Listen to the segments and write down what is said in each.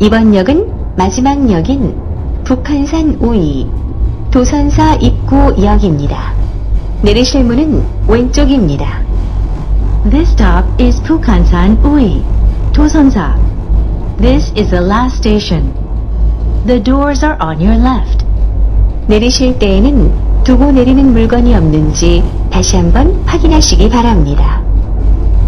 이번 역은 마지막 역인 북한산 우이 도선사 입구역입니다. 내리실 문은 왼쪽입니다. This stop is Pukansan Ui, Tosansa. This is the last station. The doors are on your left. 내리실 때에는 두고 내리는 물건이 없는지 다시 한번 확인하시기 바랍니다.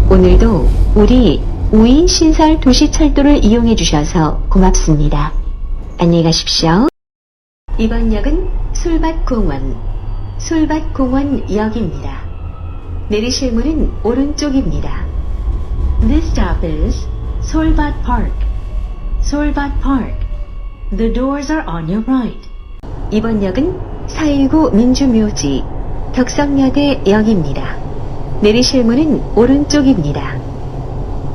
오늘도 우리 우이 신설 도시철도를 이용해 주셔서 고맙습니다. 안녕히 가십시오. 이번 역은 솔밭공원, 솔밭공원역입니다. 내리실 문은 오른쪽입니다. This stop is Solbat Park. Solbat Park. The doors are on your right. 이번 역은 419 민주묘지 덕성여대 역입니다. 내리실 문은 오른쪽입니다.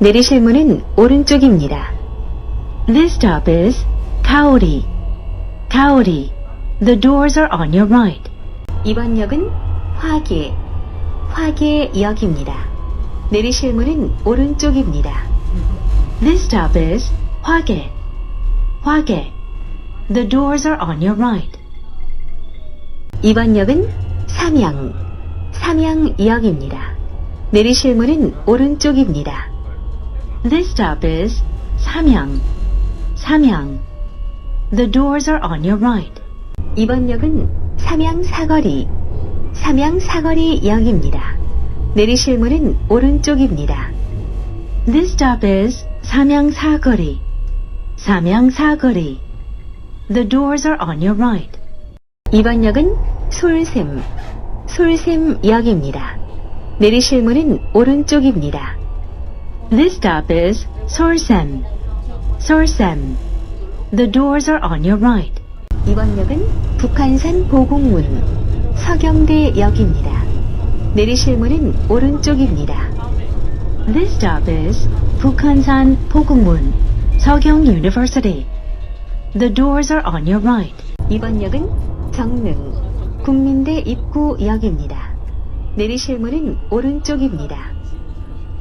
내리실 문은 오른쪽입니다. This stop is Kaori. Kaori. The doors are on your right. 이번 역은 화계, 화계역입니다. 내리실 문은 오른쪽입니다. This stop is Hwage. Hwage. The doors are on your right. 이번 역은 삼양, 삼양역입니다. 내리실 문은 오른쪽입니다. This stop is Samyang. Samyang. The doors are on your right. 이번 역은 삼양 사거리, 삼양 사거리 역입니다. 내리실 문은 오른쪽입니다. This stop is Samyang Sagori. Samyang Sagori. The doors are on your right. 이번 역은 솔샘, 솔샘역입니다. 내리실 문은 오른쪽입니다. This stop is Sorsem. Sorsem. The doors are on your right. 이번 역은 북한산 보공문, 서경대역입니다. 내리실 문은 오른쪽입니다. This stop is Bukhansan Pokungmun, Seogyong University. The doors are on your right. 이번 역은 정릉, 국민대 입구역입니다. 내리실 문은 오른쪽입니다.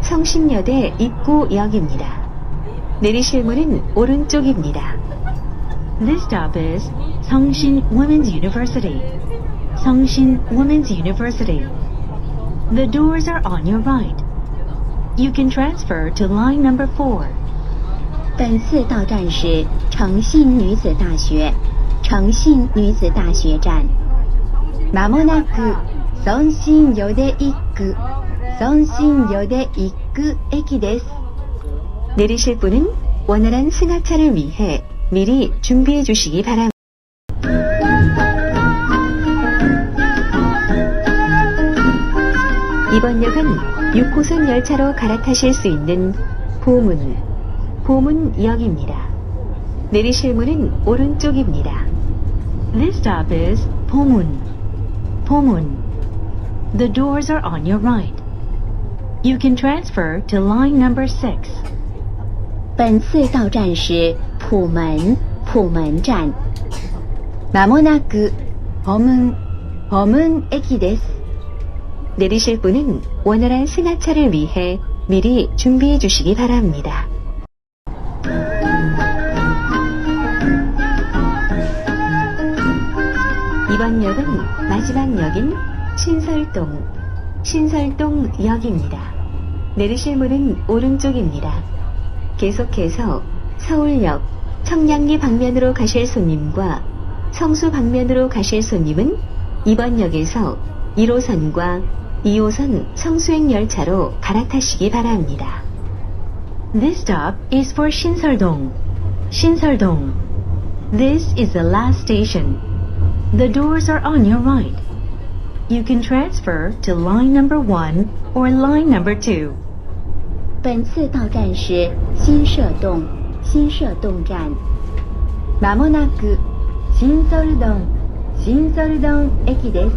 성신여대 입구역입니다. 내리실 문은 오른쪽입니다. This stop is Songshin Women's University. Songshin Women's University. The doors are on your right. You can transfer to line number 4. 本次到站是诚信女子大学，诚信女子大学站。まもなく送信予で行 선신여대 입구 에기です. 내리실 분은 원활한 승하차를 위해 미리 준비해 주시기 바랍니다. 이번 역은 6호선 열차로 갈아타실 수 있는 보문, 보문역입니다. 내리실 문은 오른쪽입니다. This stop is 보문, 보문. The doors are on your right. You can transfer to line number 6. 本次到站是普门普门站。まもなくホムンホムン駅です。 내리실 분은 원활한 승하차를 위해 미리 준비해 주시기 바랍니다. 이번 역은 마지막 역인 신설동, 신설동역입니다. 내리실 문은 오른쪽입니다. 계속해서 서울역, 청량리 방면으로 가실 손님과 성수 방면으로 가실 손님은 이번 역에서 1호선과 2호선 성수행 열차로 갈아타시기 바랍니다. This stop is for Shinseoldong. Shinseoldong. This is the last station. The doors are on your right. You can transfer to line number 1 or line number 2. 本次到站是新社洞新社洞站。まもなく新ソルドン新ソルドン駅です。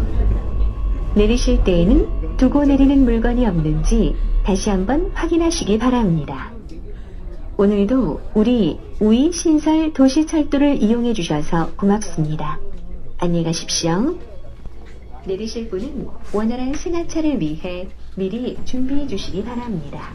내리실 때에는 두고 내리는 물건이 없는지 다시 한번 확인하시기 바랍니다. 오늘도 우리 우이 신설 도시철도를 이용해 주셔서 고맙습니다. 안녕히 가십시오. 내리실 분은 원활한 승하차를 위해 미리 준비해 주시기 바랍니다.